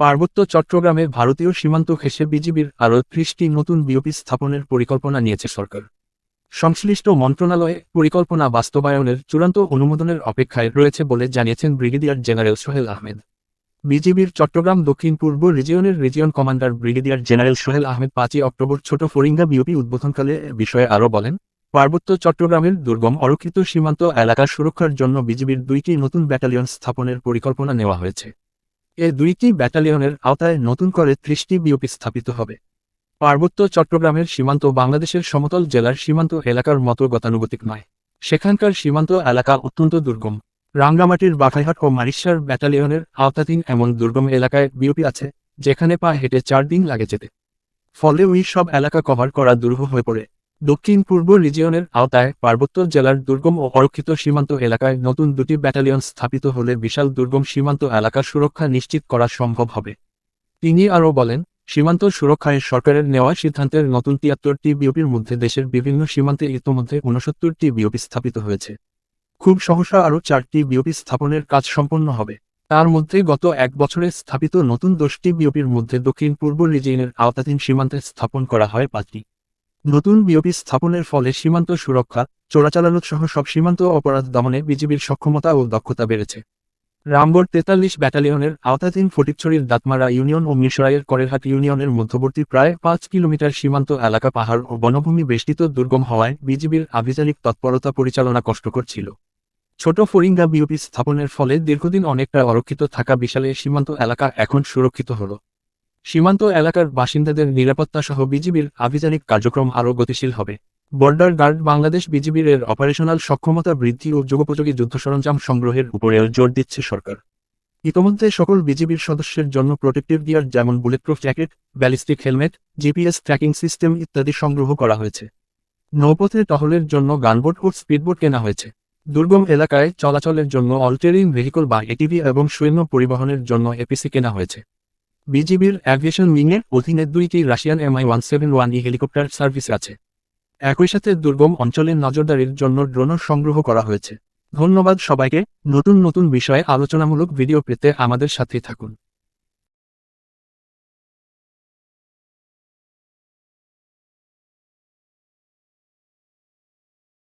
পার্বত্য চট্টগ্রামে ভারতীয় সীমান্ত ঘেঁষে বিজিবির আরও ত্রিশটি নতুন বিওপি স্থাপনের পরিকল্পনা নিয়েছে সরকার। সংশ্লিষ্ট মন্ত্রণালয়ে পরিকল্পনা বাস্তবায়নের চূড়ান্ত অনুমোদনের অপেক্ষায় রয়েছে বলে জানিয়েছেন ব্রিগেডিয়ার জেনারেল সোহেল আহমেদ। বিজিবির চট্টগ্রাম দক্ষিণ পূর্ব রিজিয়নের region commander brigadier general Sohel Ahmed পাঁচই অক্টোবর ছোট ফরিঙ্গা বিওপি উদ্বোধনকালে বিষয়ে আরও বলেন, পার্বত্য চট্টগ্রামের দুর্গম অরক্ষিত সীমান্ত এলাকার সুরক্ষার জন্য বিজিবির দুইটি নতুন ব্যাটালিয়ন স্থাপনের পরিকল্পনা নেওয়া হয়েছে। এ দুইটি ব্যাটালিয়নের আওতায় নতুন করে ত্রিশটি বিওপি স্থাপিত হবে। পার্বত্য চট্টগ্রামের সীমান্ত বাংলাদেশের সমতল জেলার সীমান্ত এলাকার মতো গতানুগতিক নয়। সেখানকার সীমান্ত এলাকা অত্যন্ত দুর্গম। রাঙ্গামাটির বাঘাইহাট ও মারিশার ব্যাটালিয়নের আওতাধীন এমন দুর্গম এলাকায় বিওপি আছে, যেখানে পা হেঁটে চার দিন লাগে যেতে। ফলে ওই সব এলাকা কভার করা দুর্হ হয়ে পড়ে। দক্ষিণ পূর্ব রিজিয়নের আওতায় পার্বত্য জেলার দুর্গম ও অরক্ষিত সীমান্ত এলাকায় নতুন দুটি ব্যাটালিয়ন স্থাপিত হলে বিশাল দুর্গম সীমান্ত এলাকার সুরক্ষা নিশ্চিত করা সম্ভব হবে। তিনি আরও বলেন, সীমান্ত সুরক্ষায় সরকারের নেওয়া সিদ্ধান্তের নতুন তিয়াত্তরটি বিওপির মধ্যে দেশের বিভিন্ন সীমান্তে ইতোমধ্যে ঊনসত্তরটি বিওপি স্থাপিত হয়েছে। খুব সহসা আরও চারটি বিওপি স্থাপনের কাজ সম্পন্ন হবে। তার মধ্যে গত এক বছরে স্থাপিত নতুন দশটি বিওপির মধ্যে দক্ষিণ পূর্ব রিজিয়নের আওতাধীন সীমান্তে স্থাপন করা হয় পাঁচটি। নতুন বিওপি স্থাপনের ফলে সীমান্ত সুরক্ষা চোরাচালানো সহ সব সীমান্ত অপরাধ দমনে বিজিবির সক্ষমতা ও দক্ষতা বেড়েছে। রামগড় তেতাল্লিশ ব্যাটালিয়নের আওতাধীন ফটিকছড়ির দাতমারা ইউনিয়ন ও মিরসরাইয়ের করেরহাট ইউনিয়নের মধ্যবর্তী প্রায় পাঁচ কিলোমিটার সীমান্ত এলাকা পাহাড় ও বনভূমি বেষ্টিত দুর্গম হওয়ায় বিজিবির আভিযানিক তৎপরতা পরিচালনা কষ্টকর ছিল। ছোট ফরিঙ্গা বিওপি স্থাপনের ফলে দীর্ঘদিন অনেকটা অরক্ষিত থাকা বিশালে সীমান্ত এলাকা এখন সুরক্ষিত হলো। সীমান্ত এলাকার বাসিন্দাদের নিরাপত্তা সহ বিজিবির আভিযানিক কার্যক্রম আরও গতিশীল হবে। বর্ডার গার্ড বাংলাদেশ বিজিবির এর অপারেশনাল সক্ষমতা বৃদ্ধি ও যুগোপযোগী যুদ্ধ সরঞ্জাম সংগ্রহের উপরেও জোর দিচ্ছে সরকার। ইতোমধ্যে সকল বিজিবির সদস্যের জন্য প্রোটেক্টিভ গিয়ার যেমন bulletproof jacket, ballistic helmet, GPS tracking system ইত্যাদি সংগ্রহ করা হয়েছে। নৌপথে টহলের জন্য গানবোট ও স্পিডবোট কেনা হয়েছে। দুর্গম এলাকায় চলাচলের জন্য অল্টারিং ভেহিকল বা এটিভি এবং সৈন্য পরিবহনের জন্য এপিসি কেনা হয়েছে। বিজিবির অ্যাভিয়েশন উইংয়ের অধীনে দুইটি Russian MI one seven one E helicopter service আছে। একই সাথে দুর্গম অঞ্চলের নজরদারির জন্য ড্রোনও সংগ্রহ করা হয়েছে। ধন্যবাদ সবাইকে। নতুন নতুন বিষয়ে আলোচনামূলক ভিডিও পেতে আমাদের সাথেই থাকুন।